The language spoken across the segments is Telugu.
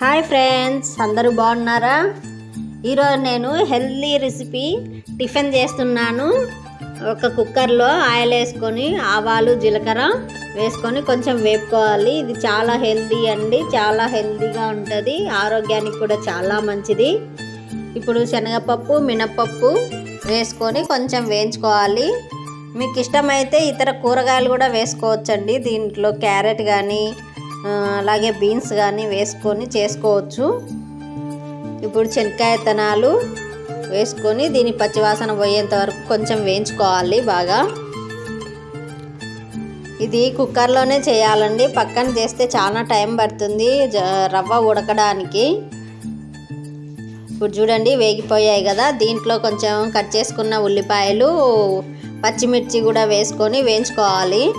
హాయ్ ఫ్రెండ్స్ అందరూ బాగున్నారా? ఈరోజు నేను హెల్దీ రెసిపీ టిఫిన్ చేస్తున్నాను. ఒక కుక్కర్లో ఆయిల్ వేసుకొని ఆవాలు జీలకర్ర వేసుకొని కొంచెం వేపుకోవాలి. ఇది చాలా హెల్దీ అండి. చాలా హెల్దీగా ఉంటుంది. ఆరోగ్యానికి కూడా చాలా మంచిది. ఇప్పుడు శనగపప్పు మినప్పప్పు వేసుకొని కొంచెం వేయించుకోవాలి. మీకు ఇష్టమైతే ఇతర కూరగాయలు కూడా వేసుకోవచ్చండి. దీంట్లో క్యారెట్ కానీ అలాగే బీన్స్ కానీ వేసుకొని చేసుకోవచ్చు. ఇప్పుడు శనక్కాయ విత్తనాలు వేసుకొని దీని పచ్చివాసన పోయేంత వరకు కొంచెం వేయించుకోవాలి బాగా. ఇది కుక్కర్లోనే చేయాలండి. పక్కన చేస్తే చాలా టైం పడుతుంది జ- రవ్వ ఉడకడానికి. ఇప్పుడు చూడండి వేగిపోయాయి కదా. దీంట్లో కొంచెం కట్ చేసుకున్న ఉల్లిపాయలు పచ్చిమిర్చి కూడా వేసుకొని వేయించుకోవాలి.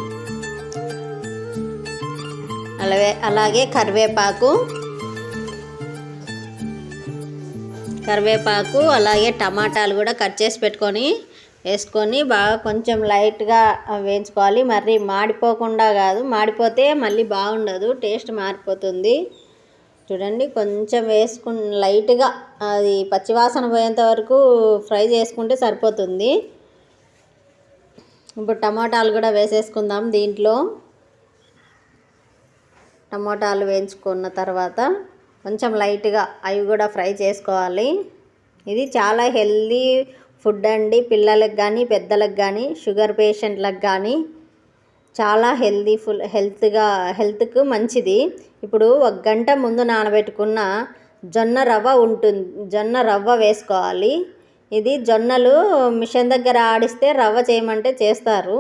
అలాగే అలాగే కరివేపాకు. కరివేపాకు అలాగే టమాటాలు కూడా కట్ చేసి పెట్టుకొని వేసుకొని బాగా కొంచెం లైట్గా వేయించుకోవాలి. మరి మాడిపోకుండా కాదు మాడిపోతే మళ్ళీ బాగుండదు టేస్ట్ మారిపోతుంది. చూడండి కొంచెం వేసుకు లైట్గా అది పచ్చివాసన పోయేంత వరకు ఫ్రై చేసుకుంటే సరిపోతుంది. ఇప్పుడు టమాటాలు కూడా వేసేసుకుందాం దీంట్లో. టమోటాలు వేయించుకున్న తర్వాత కొంచెం లైట్గా అవి కూడా ఫ్రై చేసుకోవాలి. ఇది చాలా హెల్దీ ఫుడ్ అండి. పిల్లలకు కానీ పెద్దలకు కానీ షుగర్ పేషెంట్లకు కానీ చాలా హెల్దీ ఫుల్ హెల్త్గా హెల్త్కు మంచిది. ఇప్పుడు ఒక గంట ముందు నానబెట్టుకున్న జొన్న రవ్వ ఉంటుంది జొన్న రవ్వ వేసుకోవాలి. ఇది జొన్నలు మిషన్ దగ్గర ఆడిస్తే రవ్వ చేయమంటే చేస్తారు.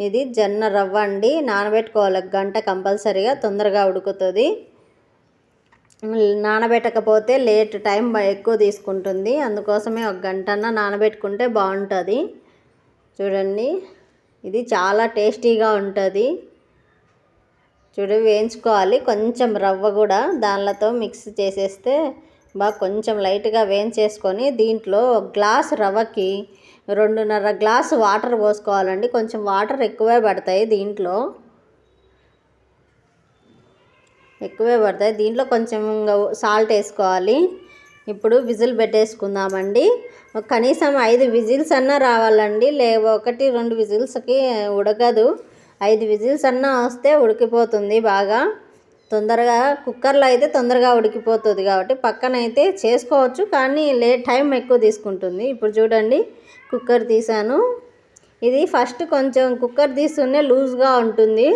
ఇది జొన్న రవ్వ అండి. నానబెట్టుకోవాలి. ఒక గంట కంపల్సరీగా తొందరగా ఉడుకుతుంది. నానబెట్టకపోతే లేట్ టైం ఎక్కువ తీసుకుంటుంది. అందుకోసమే ఒక గంటన్న నానబెట్టుకుంటే బాగుంటుంది. చూడండి. ఇది చాలా టేస్టీగా ఉంటుంది. చూడు వేయించుకోవాలి. కొంచెం రవ్వ కూడా దానిలతో మిక్స్ చేసేస్తే బాగా కొంచెం లైట్గా వేయించేసుకొని దీంట్లో ఒక గ్లాస్ రవ్వకి రెండున్నర గ్లాసు వాటర్ పోసుకోవాలండి. కొంచెం వాటర్ ఎక్కువే పడతాయి దీంట్లో. ఎక్కువే పడతాయి. దీంట్లో కొంచెం సాల్ట్ వేసుకోవాలి. ఇప్పుడు విజిల్ పెట్టేసుకుందామండి. కనీసం ఐదు విజిల్స్ అన్నా రావాలండి. లే ఒకటి రెండు విజిల్స్కి ఉడకదు. ఐదు విజిల్స్ అన్నా వస్తే ఉడికిపోతుంది బాగా. తొందరగా కుక్కర్లో అయితే తొందరగా ఉడికిపోతుంది కాబట్టి పక్కన అయితే చేసుకోవచ్చు కానీ లే టైం ఎక్కువ తీసుకుంటుంది. ఇప్పుడు చూడండి కుక్కర్ తీసాను. ఇది ఫస్ట్ కొంచెం కుక్కర్ తీస్తూనే లూజ్గా ఉంటుంది.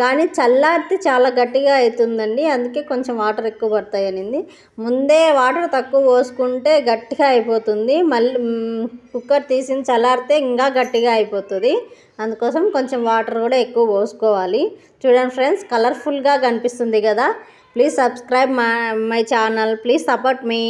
కానీ చల్లారితే చాలా గట్టిగా అవుతుందండి అందుకే కొంచెం వాటర్ ఎక్కువ పడతాయి అనింది. ముందే వాటర్ తక్కువ పోసుకుంటే గట్టిగా అయిపోతుంది. మళ్ళీ కుక్కర్ తీసిన చల్లారితే ఇంకా గట్టిగా అయిపోతుంది. అందుకోసం కొంచెం వాటర్ కూడా ఎక్కువ పోసుకోవాలి. చూడండి ఫ్రెండ్స్ కలర్ఫుల్గా కనిపిస్తుంది కదా. Please subscribe my my channel. Please support me.